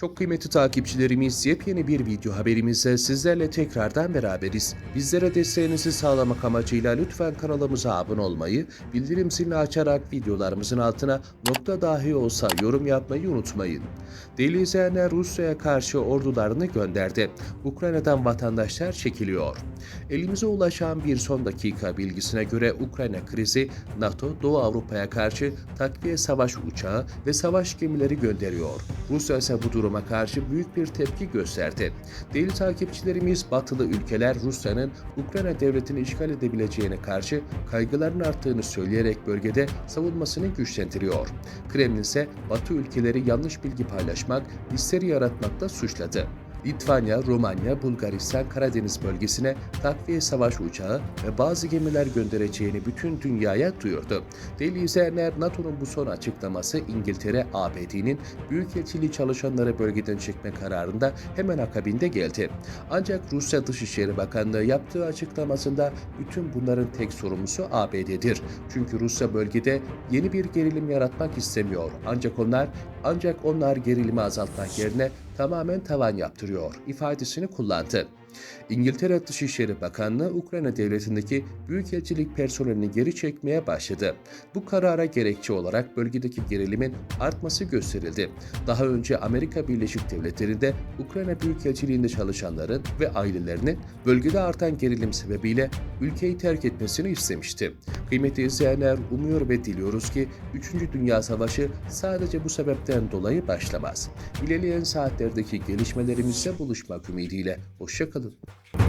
Çok kıymetli takipçilerimiz yepyeni bir video haberimizle sizlerle tekrardan beraberiz. Bizlere desteğinizi sağlamak amacıyla lütfen kanalımıza abone olmayı, bildirim zilini açarak videolarımızın altına nokta dahi olsa yorum yapmayı unutmayın. Değerli izleyenler Rusya'ya karşı ordularını gönderdi. Ukrayna'dan vatandaşlar çekiliyor. Elimize ulaşan bir son dakika bilgisine göre Ukrayna krizi NATO Doğu Avrupa'ya karşı takviye savaş uçağı ve savaş gemileri gönderiyor. Rusya ise bu duruma karşı büyük bir tepki gösterdi. Değerli takipçilerimiz batılı ülkeler Rusya'nın Ukrayna devletini işgal edebileceğine karşı kaygıların arttığını söyleyerek bölgede savunmasını güçlendiriyor. Kremlin ise Batı ülkeleri yanlış bilgi paylaşmak, histeri yaratmakta suçladı. Litvanya, Romanya, Bulgaristan, Karadeniz bölgesine takviye savaş uçağı ve bazı gemiler göndereceğini bütün dünyaya duyurdu. Değerli izleyenler, NATO'nun bu son açıklaması İngiltere, ABD'nin büyükelçiliği çalışanları bölgeden çekme kararında hemen akabinde geldi. Ancak Rusya Dışişleri Bakanlığı yaptığı açıklamasında bütün bunların tek sorumlusu ABD'dir. Çünkü Rusya bölgede yeni bir gerilim yaratmak istemiyor. Ancak onlar ancak onlar gerilimi azaltmak yerine tamamen tavan yaptırıyor ifadesini kullandı. İngiltere Dışişleri Bakanlığı Ukrayna devletindeki büyükelçilik personelini geri çekmeye başladı. Bu karara gerekçe olarak bölgedeki gerilimin artması gösterildi. Daha önce Amerika Birleşik Devletleri'nde Ukrayna Büyükelçiliğinde çalışanların ve ailelerinin bölgede artan gerilim sebebiyle ülkeyi terk etmesini istemişti. Kıymetli izleyenler umuyor ve diliyoruz ki 3. Dünya Savaşı sadece bu sebepten dolayı başlamaz. İlerleyen saatlerdeki gelişmelerimizle buluşmak ümidiyle. Hoşçakalın. Fica duro.